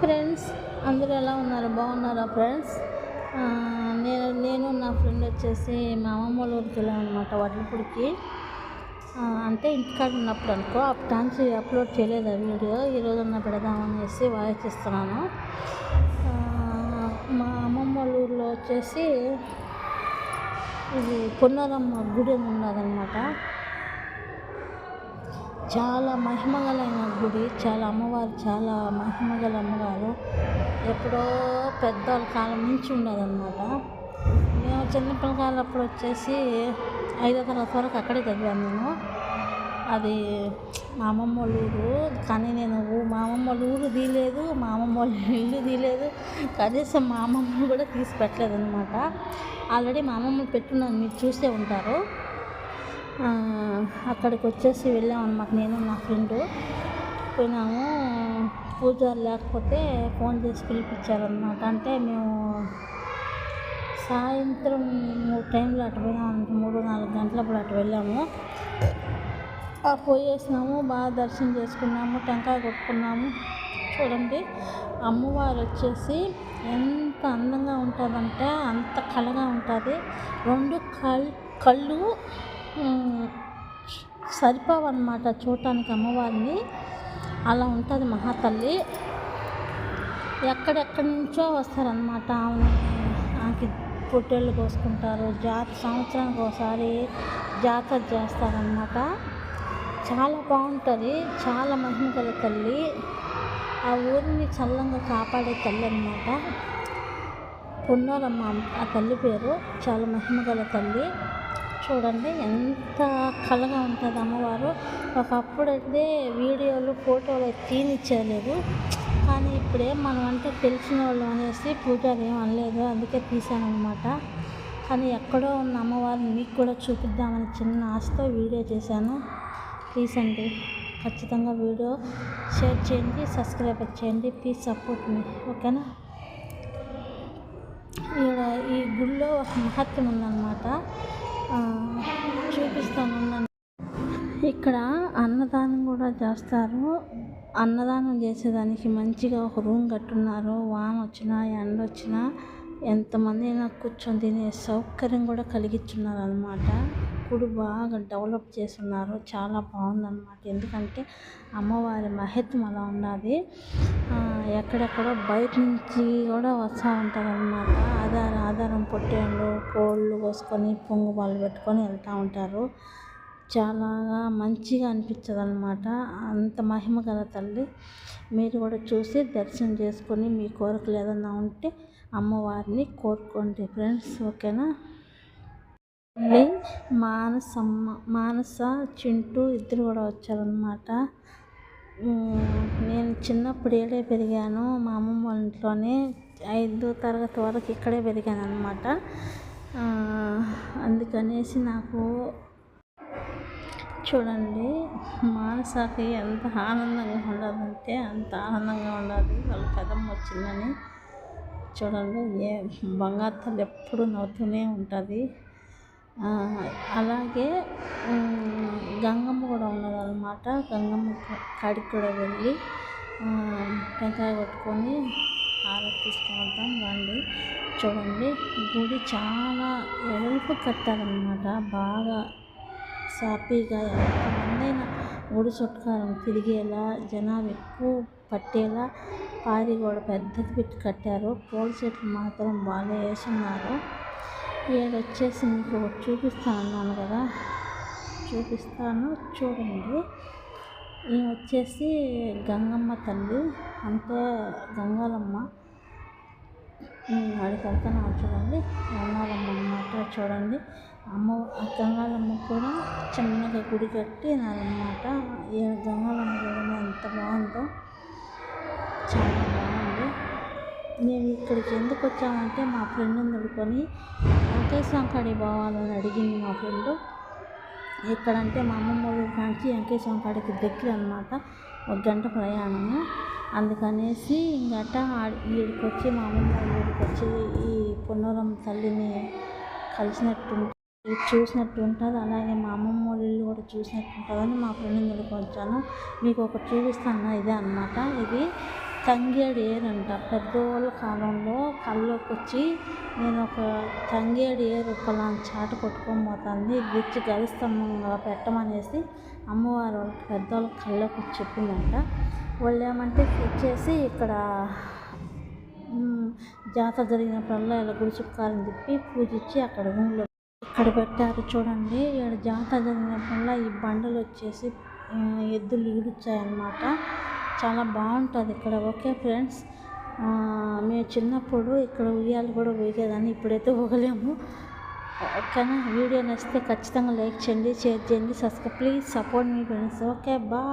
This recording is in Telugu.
ఫ్రెండ్స్ అందరూ ఎలా ఉన్నారు? బాగున్నారా ఫ్రెండ్స్ నేను నేను నా ఫ్రెండ్ వచ్చేసి మా అమ్మమ్మ వాళ్ళ ఊరికి వెళ్ళాం అనమాట వడ్లపూడికి. అంటే ఇంటికాడ ఉన్నప్పుడు అనుకో ఆ నుంచి అప్లోడ్ చేయలేదు ఆ వీడియో. ఈరోజు ఉన్న పెడదామనేసి వాయిస్ ఇస్తున్నాను. మా అమ్మమ్మ వాళ్ళ ఊరిలో వచ్చేసి ఇది పొన్నారమ్మ గుడి అని చాలా మహిమగలైన గుడి చాలా అమ్మవారు చాలా మహిమగల అమ్మగారు ఎప్పుడో పెద్దవాళ్ళ కాలం నుంచి ఉండదన్నమాట. మేము చిన్నపిల్లకాయలు అప్పుడు వచ్చేసి ఐదో తరగతి వరకు అక్కడే చదివాను నేను. అది మా అమ్మమ్మ వాళ్ళ ఊరు. కానీ నేను మా అమ్మమ్మ వాళ్ళ ఊరు తీయలేదు మా అమ్మమ్మ వాళ్ళ ఇల్లు తీయలేదు. కనీసం మా అమ్మమ్మ కూడా తీసి పెట్టలేదు అనమాట ఆల్రెడీ మా అమ్మమ్మ పెట్టున్నాను మీరు చూసే ఉంటారు. అక్కడికి వచ్చేసి వెళ్ళామన్నమాట నేను నా ఫ్రెండ్. పోయినాము. పూజారు లేకపోతే ఫోన్ చేసి పిలిపించారనమాట అంటే మేము సాయంత్రం మూడు టైంలో అటు పోయినాం మూడు నాలుగు గంటలప్పుడు అటు వెళ్ళాము. ఆ పోయేసినాము బాగా దర్శనం చేసుకున్నాము టెంకాయ కొట్టుకున్నాము. చూడండి అమ్మవారు వచ్చేసి ఎంత అందంగా ఉంటుందంటే అంత కళగా ఉంటుంది రెండు కళ్ కళ్ళు సరిపోవన్నమాట చూడటానికి అమ్మవారిని. అలా ఉంటుంది మహాతల్లి. ఎక్కడెక్కడి నుంచో వస్తారనమాట ఆమె ఆమెకి పొట్టేళ్ళు కోసుకుంటారు. జాత సంవత్సరానికి ఒకసారి జాతర చేస్తారనమాట చాలా బాగుంటుంది. చాలా మహిమ గల తల్లి. ఆ ఊరిని చల్లంగా కాపాడే తల్లి అనమాట పొన్నారమ్మ ఆ తల్లి పేరు. చాలా మహిమ గల తల్లి. చూడండి ఎంత కళగా ఉంటుంది అమ్మవారు. ఒకప్పుడైతే వీడియోలు ఫోటోలు అయితే తీనిచ్చేయలేదు కానీ ఇప్పుడే మనం అంటే తెలిసిన వాళ్ళు అనేసి పూజారి ఏం అనలేదు అందుకే తీసానమాట కానీ ఎక్కడో ఉన్న అమ్మవారిని మీకు కూడా చూపిద్దామని చిన్న ఆశతో వీడియో చేశాను. ప్లీజ్ అండి ఖచ్చితంగా వీడియో షేర్ చేయండి సబ్స్క్రైబ్ చేయండి ప్లీజ్ సపోర్ట్ మీ ఓకేనా? ఇక్కడ ఈ గుళ్ళో ఒక మహత్యం ఉందన్నమాట. చూపిస్తాను ఇక్కడ అన్నదానం కూడా చేస్తారు. అన్నదానం చేసేదానికి మంచిగా ఒక రూమ్ కట్టున్నారు. వాన వచ్చినా ఎండ వచ్చినా. ఎంతమంది అయినా కూర్చొని తినే సౌకర్యం కూడా కలిగించున్నారు అనమాట ఇప్పుడు బాగా డెవలప్ చేస్తున్నారు. చాలా బాగుందన్నమాట. ఎందుకంటే అమ్మవారి మహిత్వం అలా ఉన్నది. ఎక్కడెక్కడ ఎక్కడెక్కడో బయట నుంచి కూడా వస్తూ ఉంటారు అనమాట ఆధారం ఆధారం పొట్టేళ్ళు కోళ్ళు కోసుకొని పొంగు పాలు పెట్టుకొని వెళ్తూ ఉంటారు. చాలా మంచిగా అనిపించదు అనమాట అంత మహిమ గల తల్లి. మీరు కూడా చూసి దర్శనం చేసుకొని మీ కోరికలు ఏదన్నా ఉంటే అమ్మవారిని కోరుకోండి. ఫ్రెండ్స్ ఓకేనా? మానసమ్మ మానస చింటూ ఇద్దరు కూడా వచ్చారనమాట నేను చిన్నప్పుడు ఏడే పెరిగాను. మా అమ్మమ్మ వాళ్ళ ఇంట్లోనే ఐదో తరగతి వరకు ఇక్కడే పెరిగాను అనమాట అందుకనేసి నాకు చూడండి. మానసాకి ఎంత ఆనందంగా ఉండాలంటే అంత ఆనందంగా ఉండాలి. వాళ్ళ పెదమ్మ వచ్చిందని చూడండి. ఏ బంగారు తల్లి ఎప్పుడు నవ్వుతూనే ఉంటుంది. అలాగే గంగమ్మ కూడా ఉన్నదన్నమాట. గంగమ్మ కాడికి కూడా వెళ్ళి టెంకాయ కొట్టుకొని హారతి తీసుకొని రండి. చూడండి. గుడి చాలా వెడల్పు కట్టారనమాట బాగా సాఫీగా ఎంతమందైనా గుడి చుట్కారం తిరిగేలా జనాలు ఎక్కువ పట్టేలా పారి పెద్దది పెట్టి కట్టారు. పూల చెట్లు మాత్రం బాగా వేసున్నారు. ఈడ వచ్చేసి మీకు ఒకటి చూపిస్తాను అన్నాను కదా. చూపిస్తాను చూడండి. ఈ వచ్చేసి గంగమ్మ తల్లి అంటే గంగాలమ్మ. అడిగి వెళ్తాను చూడండి. గంగాలమ్మ అన్నమాట చూడండి. అమ్మ ఆ గంగాలమ్మ కూడా చిన్నగా గుడి కట్టినారనమాట ఈ గంగాలమ్మ చూడండి ఎంత బాగుందో చాలా బాగుంది. మేము ఇక్కడికి ఎందుకు వచ్చామంటే మా ఫ్రెండ్ని నడుకొని వెంకటేశ్వరం కాడికి పోవాలని అడిగింది మా ఫ్రెండ్. ఇక్కడంటే మా అమ్మమ్మ ఊరి నుంచి వెంకటేశ్వరం కాడికి దగ్గర అనమాట ఒక గంట ప్రయాణము. అందుకనేసి ఇంకట వీడికి వచ్చి మా అమ్మమ్మ వాళ్ళ ఊరికి వచ్చి ఈ పున్నరం తల్లిని కలిసినట్టు చూసినట్టు ఉంటుంది. అలాగే మా అమ్మమ్మ వాళ్ళ ఇల్లు కూడా చూసినట్టు ఉంటుందని మా ఫ్రెండ్ని వచ్చాను. మీకు ఒకటి చూపిస్తాను. ఇదే అన్నమాట. ఇది తంగేడు అంట. పెద్దోళ్ళ కాలంలో కళ్ళలోకి వచ్చి నేను ఒక తంగేడు ఏరు పొలాన్ని చాట కొట్టుకొని పోతుంది. గుచ్చి గరిస్తంభంగా పెట్టమనేసి అమ్మవారు వాళ్ళకి పెద్దోళ్ళ కళ్ళలోకి వచ్చి చెప్పిందంట. వాళ్ళు ఏమంటే వచ్చేసి ఇక్కడ జాతర జరిగినప్పుడల్లా ఇలా గుడిచుక్కాలని తిప్పి పూజించి అక్కడ రూమ్లో ఇక్కడ పెట్టారు చూడండి. ఇక్కడ జాతర జరిగినప్పుడల్లా ఈ బండలు వచ్చేసి ఎద్దులు ఈడుచ్చాయన్నమాట. చాలా బాగుంటుంది ఇక్కడ. Okay friends? ఆ, మేము చిన్నప్పుడు ఇక్కడ ఉయ్యాలు కూడా ఊగేదాన్ని ఇప్పుడైతే ఊగలేము. ఓకేనా? వీడియో నచ్చితే ఖచ్చితంగా లైక్ చేయండి షేర్ చేయండి సబ్స్క్రైబ్ ప్లీజ్ సపోర్ట్ మీ ఫ్రెండ్స్. Okay bye.